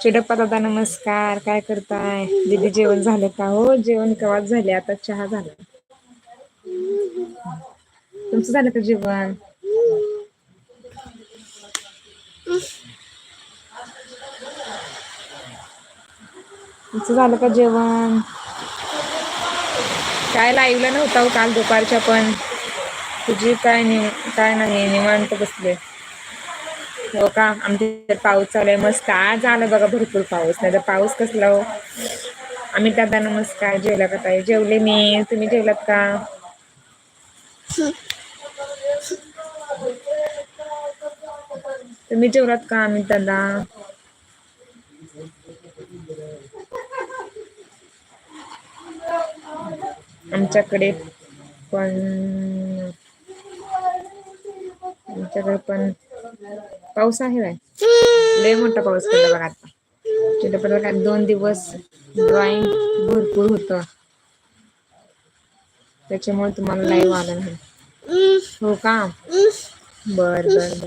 चिडप्पा दादा नमस्कार. काय करताय? दिदी जेवण झालं का? हो जेवण कवाच झाले? आता चहा झाला. तुमचं झालं का जेवण? तुमचं झालं का जेवण? काय लाईव्हला नव्हता हो काल दुपारच्या पण. तुझी काय नि काय नाही निवांत बसले. हो का? आमच्या पाऊस चालू आहे. मस्त आज आलं बघा भरपूर पाऊस. नाही तर पाऊस कसला हो. आम्ही दादा नमस्कार. जेवला का ताई? जेवले मी. तुम्ही जेवलात का? तुम्ही जेवलात का आम्ही दादा? आमच्याकडे पण आमच्याकडे पण पाऊस आहे बाय लय मोठा पाऊस पडला बघा आता. चित्रपटात काय दोन दिवस ड्रॉइंग भरपूर होत. त्याच्यामुळे तुम्हाला लाईव्ह आला नाही हो का? बर बर बर.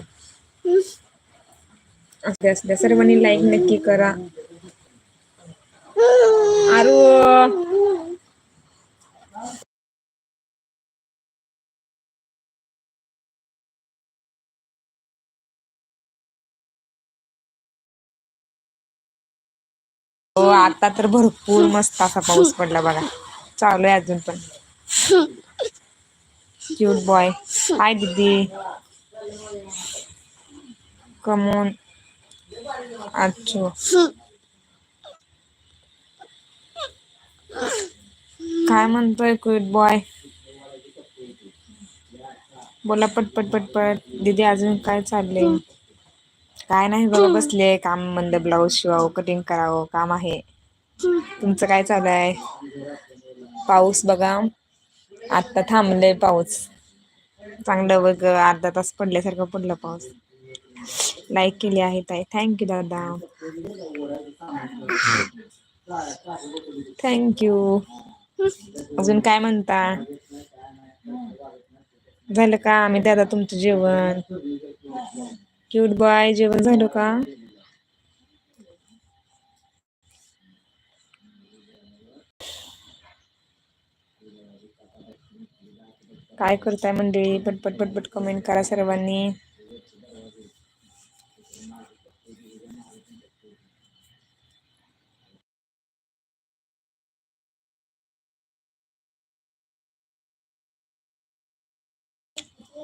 असल्या असल्या सर्वांनी लाईक नक्की करा. आरू! हो आता तर भरपूर मस्त असा पाऊस पडला बघा. चालू आहे अजून पण. क्यूट बॉय हाय दीदी. कमोन अच्छा काय म्हणतोय क्यूट बॉय बोला पटपट पटपट दीदी अजून काय चाललंय? काय नाही बघा बसले काम म्हणलं ब्लाऊज शिवावं कटिंग करावं काम आहे. तुमचं काय चालू आहे? पाऊस बघा. आत्ता थांबले पाऊस. चांगलं बघ अर्धा तास पडल्यासारखं पडलं पाऊस. लाईक केली आहे ताई. थँक्यू दादा. थँक्यू अजून काय म्हणता? झालं का? आम्ही दादा तुमचं जेवण. क्यूट बॉय जेवण झालं का? काय करताय मंडळी? पटपट पटपट कमेंट करा सर्वांनी.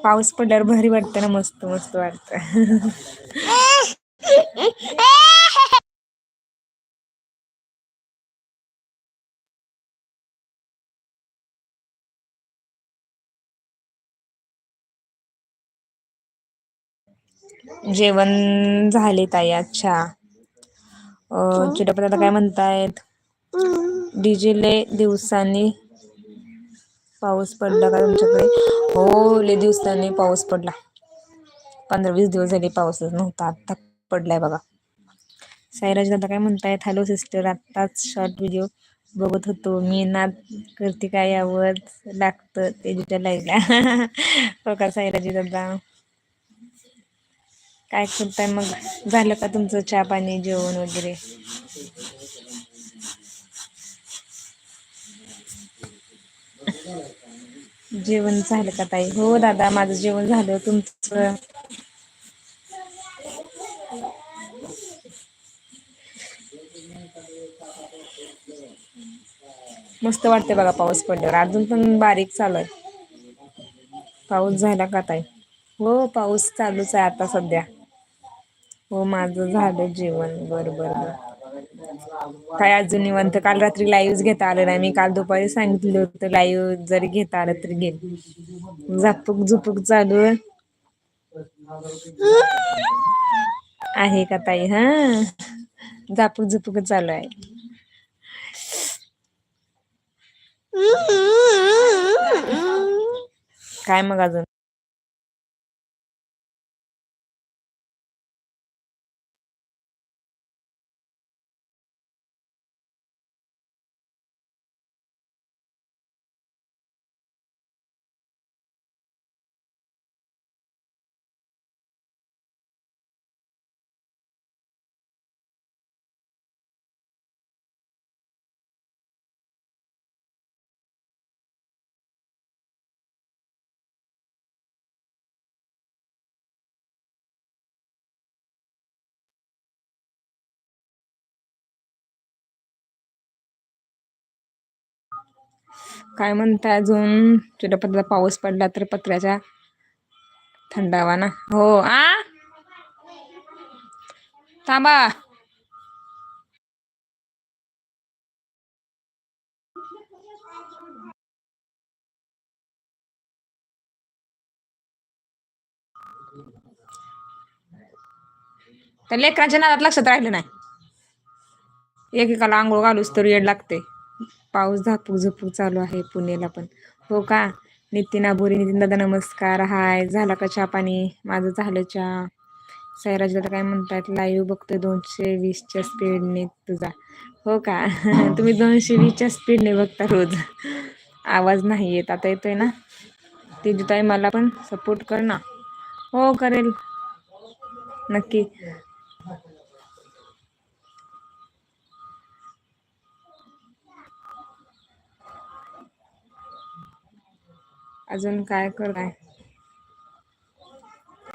पाऊस पडल्यावर भारी वाटतं ना मस्त मस्त वाटतं. जेवण झाले ताई अच्छा अ चिटपटाला काय म्हणतायत? डीजेले दिवसांनी पाऊस पडला का तुमच्याकडे? हो लय दिवसांनी पाऊस पडला. पंधरा वीस दिवस झाले पाऊसच नव्हता. आत्ता पडलाय बघा. साईराज दादा काय म्हणतायत? हॅलो सिस्टर आत्ताच शॉर्ट व्हिडिओ बघत होतो. मी नाद करते काय यावर? लागतं ते लाईव्हला हो का साईराजी दादा? काय करताय मग? झालं का तुमचं चहा पाणी जेवण वगैरे? जेवण झालं का ताई? हो दादा माझं जेवण झालं. तुमचं? मस्त वाटते बघा पाऊस पडल्यावर. अजून पण बारीक चालू आहे. पाऊस झाला का ताई? हो पाऊस चालूच आहे आता सध्या. हो माझं झालं जेवण. बरं बर बर. काय अजून निवंत? काल रात्री लाईव्ह घेता आलं नाही. मी काल दुपारी सांगितलं होतं लाईव्ह जरी घेता आलं तरी घे झापूक झुपूक चालू आहे. आहे का ताई? हा. झापूक झुपूक चालू आहे. काय मग अजून? काय म्हणताय अजून? छोट्या पत्र पाऊस पडला तर पत्र्याच्या थंडावा ना हो आ? थांबा. त्या लेकरांच्या नादात लक्षात राहिलं नाही. एकेकाला आंघोळ घालूच तर येड लागते. पाऊस झापूक झुपूक चालू आहे पुणेला पण. हो का? नितीन आभोरी नितीन दादा नमस्कार. हाय. झाला का चहा पाणी? माझं झालं चहा. सैराज दादा काय म्हणतात? लाईव्ह बघतोय दोनशे वीसच्या स्पीडने तुझा. हो का? तुम्ही दोनशे वीसच्या स्पीडने बघता रोज. आवाज नाही येत. आता येतोय ना? ते ताई मला पण सपोर्ट कर ना. हो करेल. नक्की. अजून काय करताय?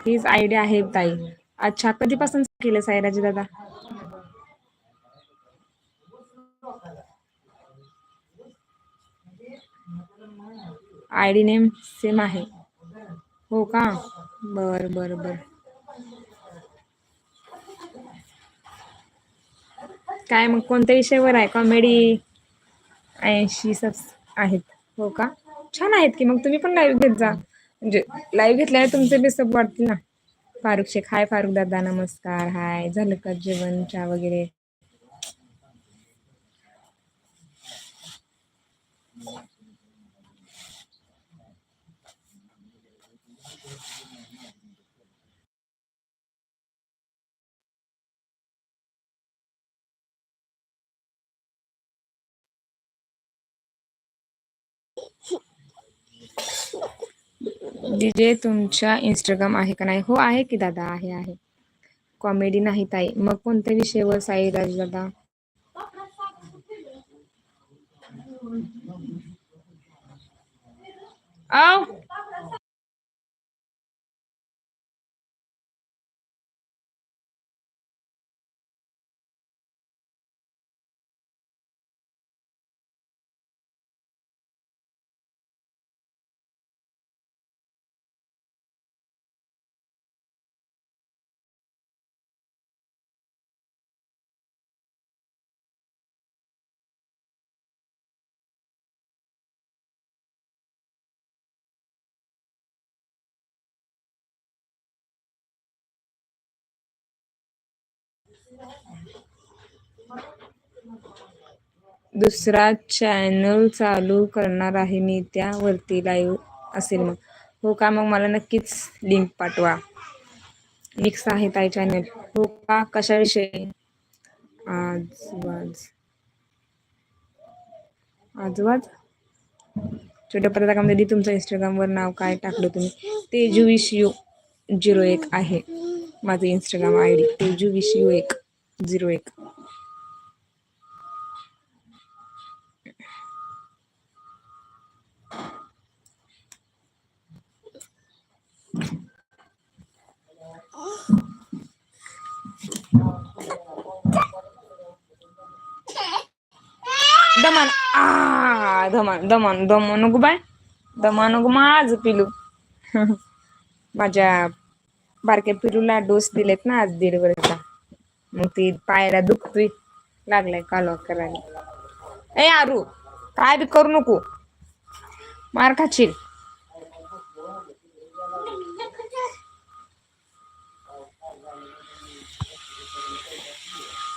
हीच आयडिया आहे ताई. अच्छा कधीपासून केलं साईराज दादा? आयडी नेम सेम आहे. हो का? बर बर बर. काय मग कोणत्या विषयावर आहे? कॉमेडी ऐंशी सब आहेत. हो का? छान आहेत की मग तुम्ही पण लाईव्ह घेत जा. म्हणजे लाईव्ह घेतल्याने तुमचे बी सब वाढतील ना. फारुख शेख हाय फारुख दादा नमस्कार हाय. झालं का जेवण चहा वगैरे? डीजे तुमच्या इंस्टाग्राम आहे का नाही? हो आहे की दादा? आहे आहे. कॉमेडी नाही ताई. मग कोणत्या विषयावर साईराज दादा? औ दुसरा चॅनल चालू करणार आहे मी त्यावरती लाईव्ह असेल मग. हो का? मग मला नक्कीच लिंक पाठवा. मिक्स आहे ताई चॅनल हो का? कशाविषयी आज वाज आजवाज छोट्या पत्रकामध्ये तुमचं इंस्टाग्रामवर नाव काय टाकलं तुम्ही? तेजू विश यू झिरो एक आहे. माझं Instagram I D Teju wish you एक. झिरो एक. दमन. आ दमन दमन दमन नको बाय. दमन नको माझ पिलू. माझ्या बारक्या पिलूला डोस दिलेत ना आज दीड वर्षा मग ती पायला दुखतोय. लागलाय कालवा करायला. ए आरू काय बी करू नको. मार खाशील.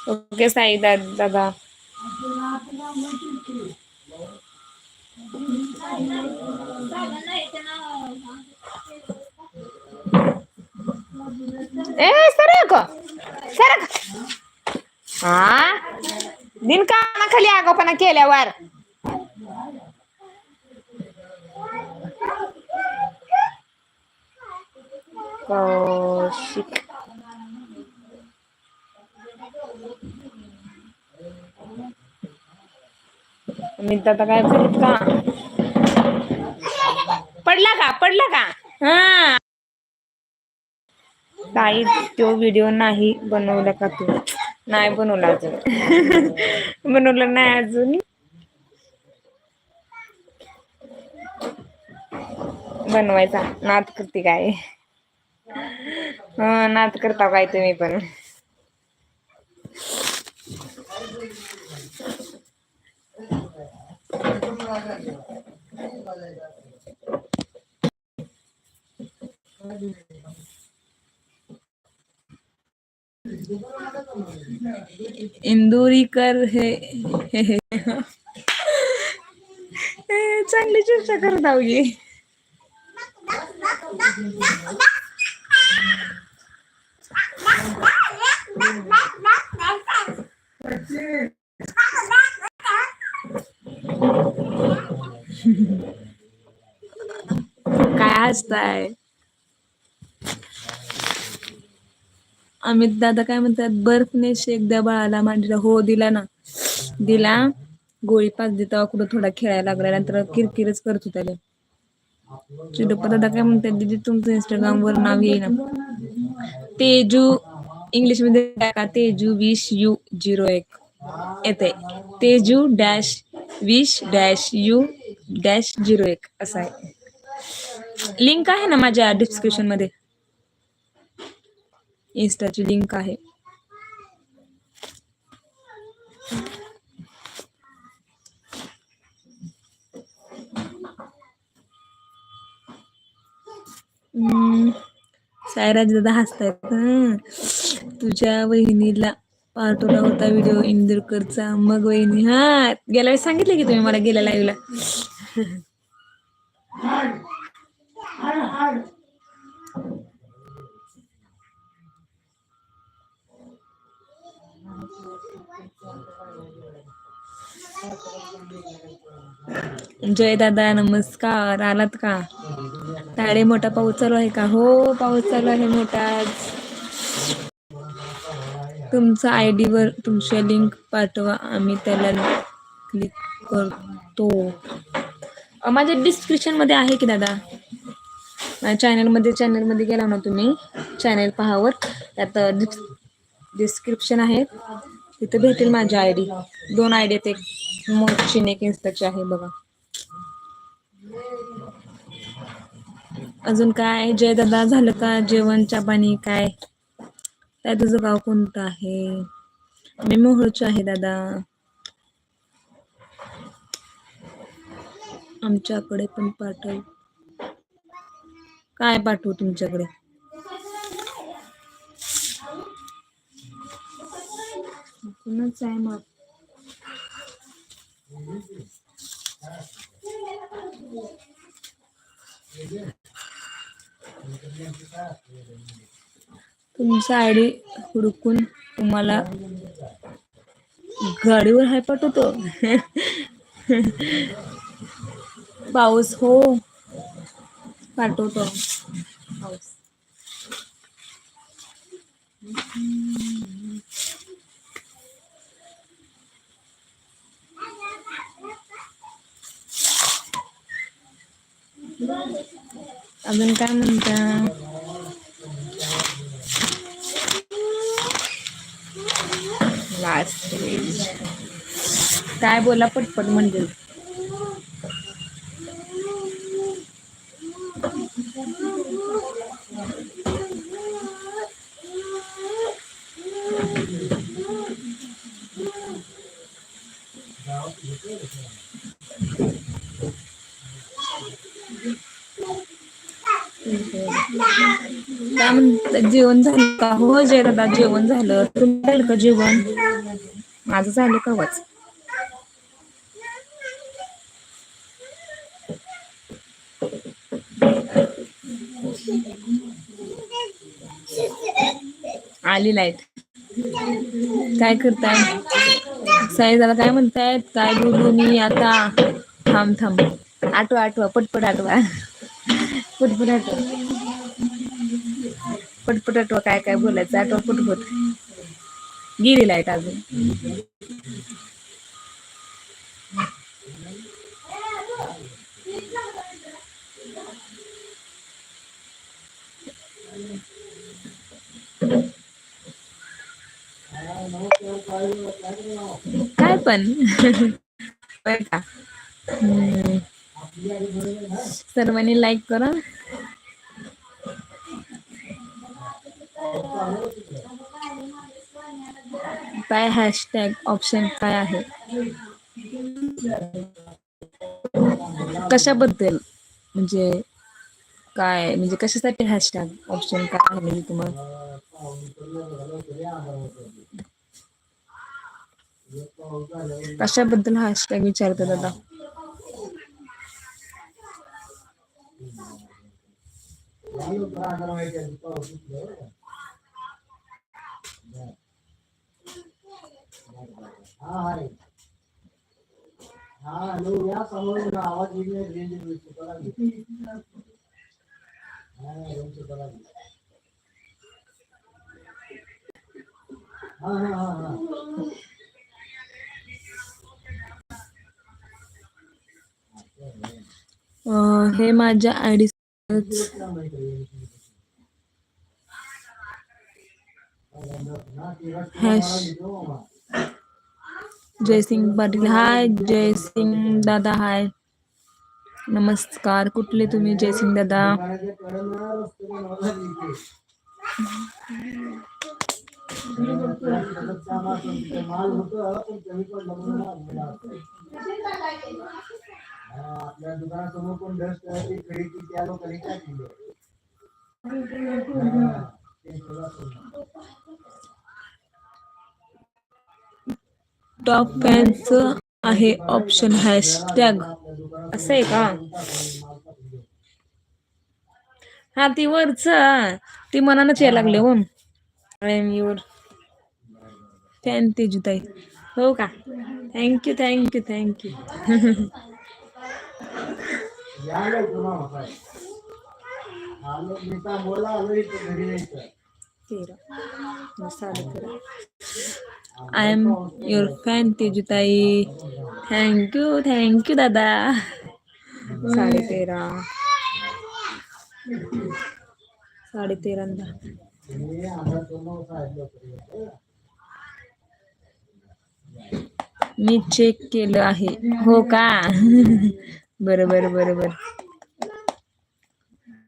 ओके साई दा दादा. ए सरक सरक हा? दिन आगोपणा केल्यावर. कौशिक. मी आता काय करीत का? पडला का? पडला का? हा. ताई तो व्हिडिओ नाही बनवला का तू? नाही बनवला अजून. बनवलं नाही अजून. बनवायचा. नाद करते काय? हा नाद करता काय तुम्ही पण? इंदोरीकर हे हे- हे- हे चांगली चर्चा करत आहोत काय हसताय? अमित दादा काय म्हणतात बर्फने शेक द्या बाळाला मांडीला हो दिला ना. दिला गोळी पाच देता कुठं थोडा खेळायला लागला नंतर किरकिरच करतो त्याला चिडप्पा दादा काय म्हणतात दीदी तुमचं इंस्टाग्राम वर नाव येईना. तेजू इंग्लिशमध्ये टाका तेजू वीस यू झिरो एक. येते तेजू डॅश वीस डॅश यू डॅश झिरो एक असं आहे. लिंक आहे ना माझ्या डिस्क्रिप्शनमध्ये? इन्स्टाची लिंक आहे. हम्म, सायराज दादा हसतायत तुझ्या वहिनीला पाठवला होता व्हिडिओ इंदुरकरचा मग वहिनी हा. गेल्या वेळेस सांगितलं की तुम्ही मला गेल्या लाईव्हला जय दादा नमस्कार. आलात का? ताळे मोठा पाऊस चालू आहे का? हो पाऊस चालू आहे मोठा आज. तुमचा आय वर तुमच्या लिंक पाठवा. आम्ही त्याला क्लिक करतो. माझ्या डिस्क्रिप्शनमध्ये आहे की दादा? माझ्या चॅनलमध्ये चॅनलमध्ये गेला ना तुम्ही? चॅनल पहावर त्यात डिस्क्रिप्शन आहे. तिथं भेटेल माझी आय डी दोन आय डी आहेत एक. मोठी आणि एक इन्स्टाची आहे बघा. अजून काय? जय दादा झालं का? जेवण चहा पाणी काय? काय तुझं गाव कोणतं आहे? मी मोहोळचं आहे दादा. आमच्याकडे पण पाठव. काय पाठवू तुमच्याकडे? कुणाच आहे मग? तुमचा आयडी हुडकून तुम्हाला गाडीवर हाय पाठवतो पाऊस हो. पाठवतो. पाऊस अजून काय म्हणता? लास्ट काय बोला पटपट म्हणजे काय म्हणत जेवण झालं का? हो जय दादा जेवण झालं. तुम्ही का जेवण? माझं झालं कवाच. आली लाइट काय करताय? साई दादा काय म्हणतायत? काय बोलू मी आता? थांब थांब. आठवा आठवा. पटपट आठवा. पटपट आठवा. पटपट काय काय बोलायचं आठवा पटपट गेली लाइट अजून. काय पण. का? हम्म. सर्वांनी लाईक करा. काय हॅशटॅग ऑप्शन काय आहे? कशाबद्दल? म्हणजे काय? म्हणजे कशासाठी हॅशटॅग ऑप्शन काय आहे म्हणजे तुम्हाला? कशाबद्दल हॅशटॅग विचारतो दादा? अं, हे माझ्या ID hash Jaysing Patil hi Jaysing दादा हाय। नमस्कार कुठले तुम्ही जयसिंग दादा? आपल्या दुकानासमोर डस्ट टॉप फॅनच आहे ऑप्शन हॅशटॅग असं आहे का? हा ती वरच ती मनानच यायला लागले हो. आय एम युअर फॅन तेजुताई हो का? थँक्यू थँक्यू थँक्यू बोला आलो इथं घरी यायचं तेरा साडे तेरा आय एम युअर फॅन तेजुताई थँक्यू थँक्यू दादा साडे तेरा साडे तेरा न दहा. मी आम्हाला दोन सांगितलं मी चेक केलं आहे हो का बरोबर बरोबर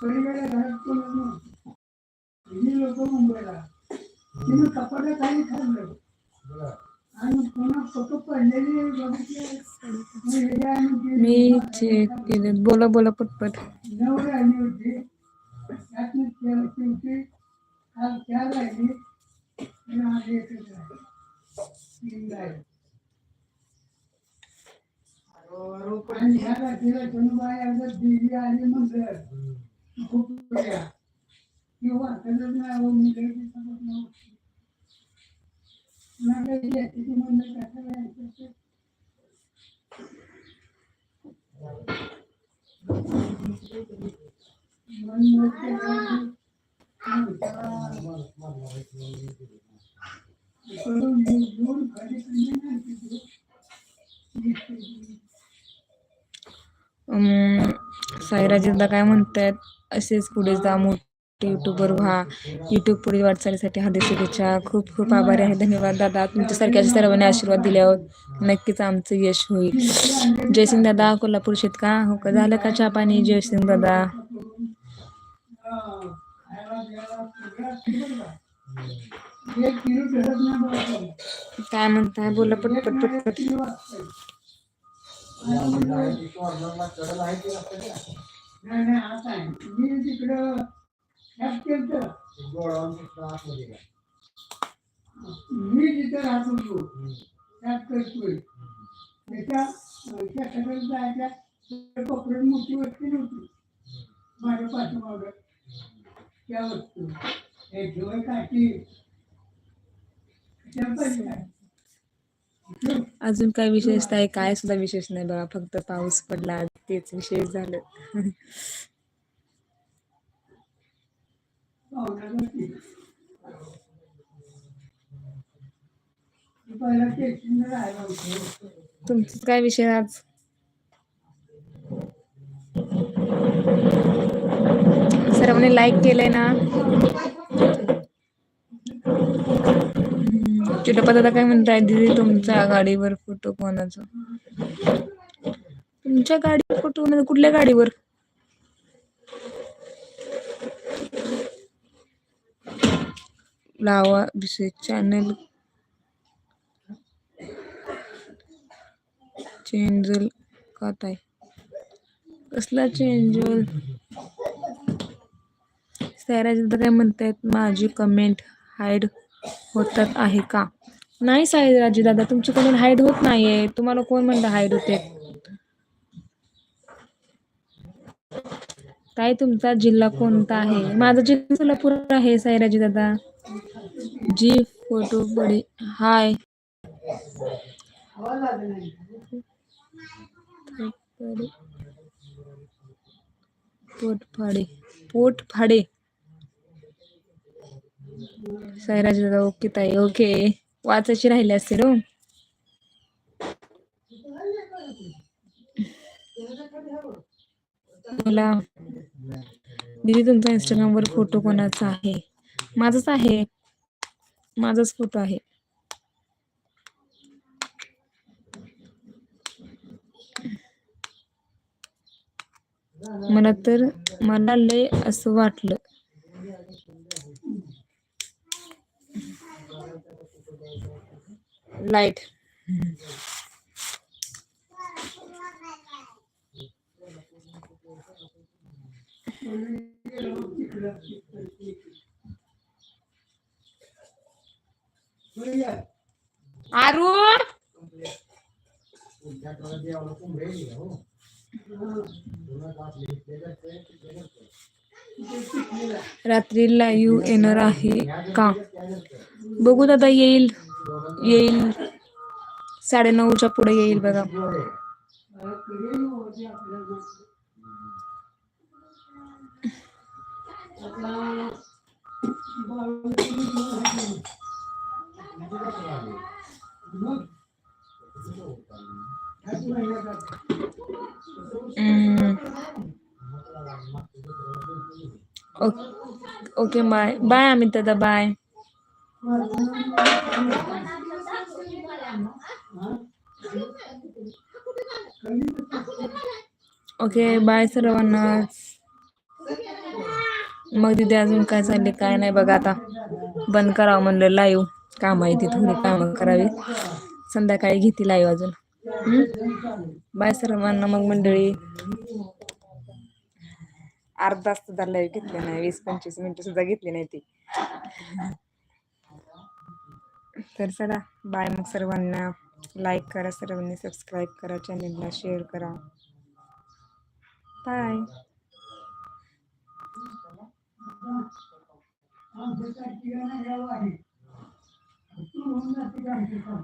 फॅन्स लोक मुंबईला. तिने कपाटा काही खाल्लं आणि पुन्हा फोटो पडलेली बघितले. मी. चेक केलं. बोला बोला पटपट. नवरी आली होती. त्यातनं त्या- शेवटी काल त्या राहिली आणि आज एकच राहिली. आणि ह्या रात्रीला जणूबाई अगं आली म्हणलं. खूप काय म्हणतायत? असेच पुढे जा मोठे युट्यूबर व्हा. युट्यूब पुढे वाटचालीसाठी हार्दिक शुभेच्छा. खूप खूप आभारी आहे. धन्यवाद दादा. तुमच्यासारख्या सर्वांनी आशीर्वाद दिल्यावर नक्कीच आमचं यश होईल. जयसिंग दादा कोल्हापूर शेत का? हो का? झालं का चहा पाणी? जयसिंग दादा. काय म्हणताय? बोला पटपट पटपट नाही नाही आता आहे. मी तिकडं मी जिथे राहत होतो त्यात करतोय. त्याच्या त्या. जायच्या कोपऱ्यात मोठी वस्ती नव्हती. माझ्या पाठीमागं. त्या वस्तू. हे जेवण काठी. अजून काय विशेषता आहे? काय सुद्धा विशेष नाही बघा. फक्त पाऊस पडला. तेच विशेष झालं. तुमचं काय विषय आज? सर्वांनी लाईक केलंय ना? चिटप्पा दादा काय म्हणताय? दीदी तुमच्या गाडीवर फोटो कोणाचा? तुमच्या गाडीवर कुठून कुठल्या गाडीवर? लावा विषय चॅनल चेंजल का ताय कसला चेंजल सैराज दादा काय म्हणतायत? माझी कमेंट हाईड होतात आहे का? नाही साईराजी दादा तुमची कमेंट हाईड होत नाहीये. तुम्हाला कोण म्हणतं हाईड होते? काय तुमचा जिल्हा कोणता आहे? माझा जिल्हा सोलापूर आहे साईराजी दादा. जी फोटो बडी हाय. पोट फाडे पोट पोटफाडे. पोटफाडे दादा ओके ताई ओके. वाचायची राहिली असते रो हो. मला दीदी तुमचा इंस्टाग्राम वर फोटो कोणाचा आहे? माझाच आहे. माझाच फोटो आहे. मला तर मला लय असं वाटलं. लाइट आरू पुढच्या आठवड्यात देवाला कोंबडी येईल का, हो? जुनं दात लिहिलेलं आहे, ते केलं. रात्री लाईव्ह येणार आहे का? बघू दादा येईल. येईल. साडे नऊच्या पुढे येईल बघा. गोड आहे. कधी होते आपल्याला आता बावीस मग ह्याच महिन्यात हम्म. Okay- okay bye bye Amit दादा बाय ओके बाय सर्वांना मग तिथे अजून काय चालले काय नाही बघा आता. बंद करावं म्हणलं लाईव्ह काम आहे ती थोडी कामं करावी. संध्याकाळी घेते लाईव्ह अजून. बाय सर्वांना मग मंडळी. अर्धा तास सुद्धा लाईव्ह घेतले नाही वीस पंचवीस मिनिटं सुद्धा घेतली नाही ती. तर चला बाय मग सर्वांना. लाईक करा सर्वांनी सबस्क्राईब करा चॅनेलला शेअर करा. बाय. आमच्या ठिकाणी गाव आहे. तू होऊन जाते का